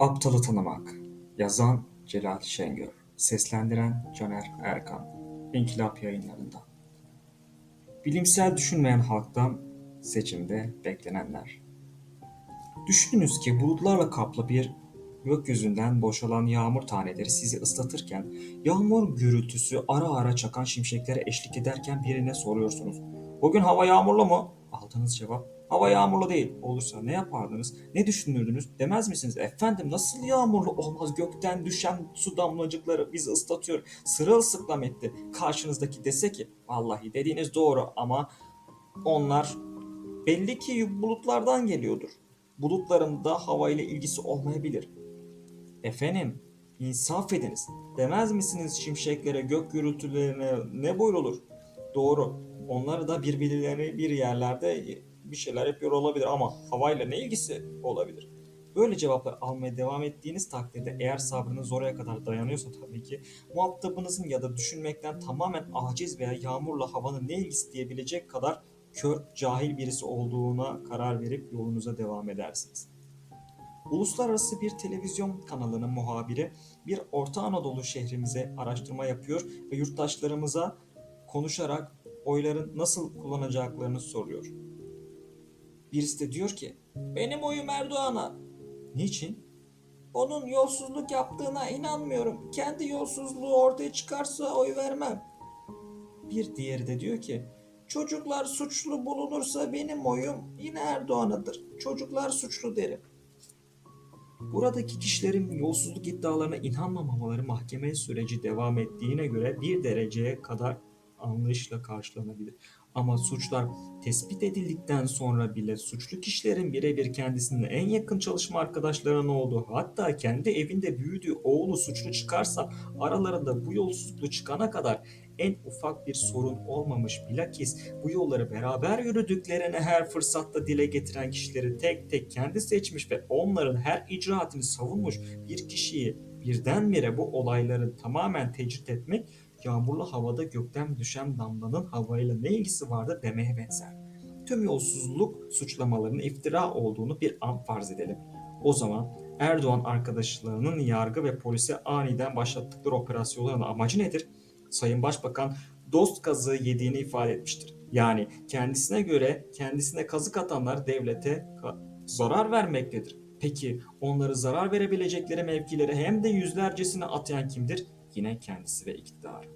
Aptalı Tanımak. Yazan Celal Şengör. Seslendiren Caner Erkan. İnkılap Yayınlarında. Bilimsel düşünmeyen halktan seçimde beklenenler. Düşününüz ki bulutlarla kaplı bir gökyüzünden boşalan yağmur taneleri sizi ıslatırken, yağmur gürültüsü ara ara çakan şimşeklere eşlik ederken birine soruyorsunuz. Bugün hava yağmurlu mu? Aldığınız cevap, hava yağmurlu değil. Olursa ne yapardınız? Ne düşünürdünüz? Demez misiniz? Efendim nasıl yağmurlu olmaz? Gökten düşen su damlacıkları bizi ıslatıyor. Sırılsıklam etti. Karşınızdaki dese ki, vallahi dediğiniz doğru ama onlar belli ki bulutlardan geliyordur. Bulutların da havayla ilgisi olmayabilir. Efendim, insaf ediniz. Demez misiniz şimşeklere, gök gürültülerine ne buyrulur? Doğru. Onları da birbirlerine bir yerlerde bir şeyler yapıyor olabilir ama havayla ne ilgisi olabilir? Böyle cevaplar almaya devam ettiğiniz takdirde eğer sabrınız oraya kadar dayanıyorsa tabii ki muhatabınızın ya da düşünmekten tamamen aciz veya yağmurla havanın ne ilgisi diyebilecek kadar kör, cahil birisi olduğuna karar verip yolunuza devam edersiniz. Uluslararası bir televizyon kanalının muhabiri bir Orta Anadolu şehrimize araştırma yapıyor ve yurttaşlarımıza konuşarak oyların nasıl kullanacaklarını soruyor. Birisi de diyor ki, benim oyum Erdoğan'a. Niçin? Onun yolsuzluk yaptığına inanmıyorum. Kendi yolsuzluğu ortaya çıkarsa oy vermem. Bir diğeri de diyor ki, çocuklar suçlu bulunursa benim oyum yine Erdoğan'adır. Çocuklar suçlu derim. Buradaki kişilerin yolsuzluk iddialarına inanmamaları mahkeme süreci devam ettiğine göre bir dereceye kadar anlayışla karşılanabilir. Ama suçlar tespit edildikten sonra bile suçlu kişilerin birebir kendisinin en yakın çalışma arkadaşlarının olduğu hatta kendi evinde büyüdüğü oğlu suçlu çıkarsa aralarında bu yolsuzluklu çıkana kadar en ufak bir sorun olmamış. Bilakis bu yolları beraber yürüdüklerini her fırsatta dile getiren kişileri tek tek kendi seçmiş ve onların her icraatını savunmuş bir kişiyi birdenbire bu olayları tamamen tecrit etmek yağmurlu havada gökten düşen damlanın havayla ne ilgisi vardı demeye benzer. Tüm yolsuzluk suçlamalarının iftira olduğunu bir an farz edelim. O zaman Erdoğan arkadaşlarının yargı ve polise aniden başlattıkları operasyonların amacı nedir? Sayın Başbakan dost kazığı yediğini ifade etmiştir. Yani kendisine göre kendisine kazık atanlar devlete zarar vermektedir. Peki onları zarar verebilecekleri mevkileri hem de yüzlercesine atayan kimdir? Yine kendisi ve iktidar.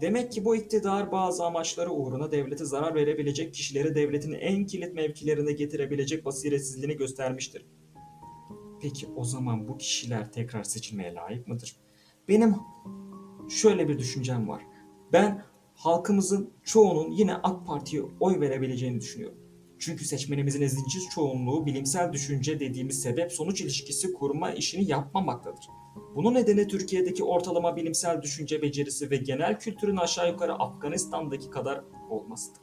Demek ki bu iktidar bazı amaçları uğruna devlete zarar verebilecek kişileri devletin en kilit mevkilerine getirebilecek basiretsizliğini göstermiştir. Peki o zaman bu kişiler tekrar seçilmeye layık mıdır? Benim şöyle bir düşüncem var. Ben halkımızın çoğunun yine AK Parti'ye oy verebileceğini düşünüyorum. Çünkü seçmenimizin ezici çoğunluğu bilimsel düşünce dediğimiz sebep sonuç ilişkisi kurma işini yapmamaktadır. Bunun nedeni Türkiye'deki ortalama bilimsel düşünce becerisi ve genel kültürün aşağı yukarı Afganistan'daki kadar olmasıdır.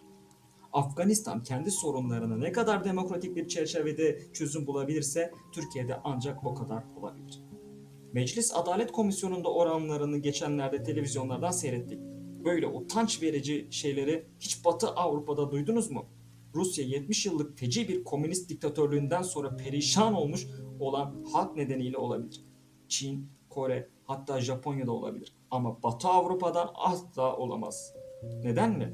Afganistan kendi sorunlarına ne kadar demokratik bir çerçevede çözüm bulabilirse Türkiye'de ancak o kadar olabilir. Meclis Adalet Komisyonu'nda oranlarını geçenlerde televizyonlardan seyrettik. Böyle utanç verici şeyleri hiç Batı Avrupa'da duydunuz mu? Rusya 70 yıllık feci bir komünist diktatörlüğünden sonra perişan olmuş olan halk nedeniyle olabilir. Çin, Kore, hatta Japonya'da olabilir. Ama Batı Avrupa'dan asla olamaz. Neden mi?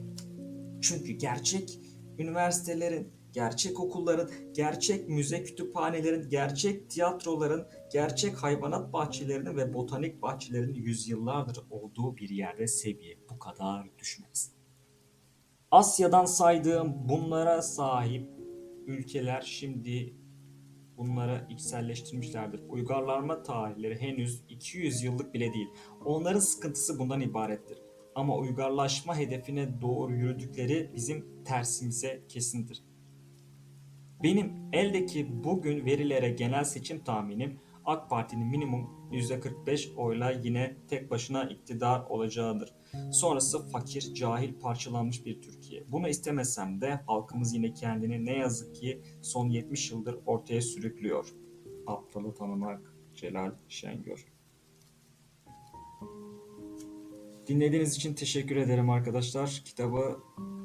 Çünkü gerçek üniversitelerin, gerçek okulların, gerçek müze kütüphanelerin, gerçek tiyatroların, gerçek hayvanat bahçelerinin ve botanik bahçelerinin yüzyıllardır olduğu bir yerde seviye bu kadar düşmez. Asya'dan saydığım bunlara sahip ülkeler şimdi bunlara içselleştirmişlerdir. Uygarlanma tarihleri henüz 200 yıllık bile değil. Onların sıkıntısı bundan ibarettir. Ama uygarlaşma hedefine doğru yürüdükleri bizim tersimize kesindir. Benim eldeki bugün verilere genel seçim tahminim AK Parti'nin minimum %45 oyla yine tek başına iktidar olacağıdır. Sonrası fakir, cahil, parçalanmış bir Türkiye. Bunu istemesem de halkımız yine kendini ne yazık ki son 70 yıldır ortaya sürüklüyor. Aptalı tanımak Celal Şengör. Dinlediğiniz için teşekkür ederim arkadaşlar. Kitabı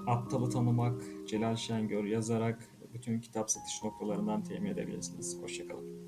Aptalı Tanımak Celal Şengör yazarak bütün kitap satış noktalarından temin edebilirsiniz. Hoşçakalın.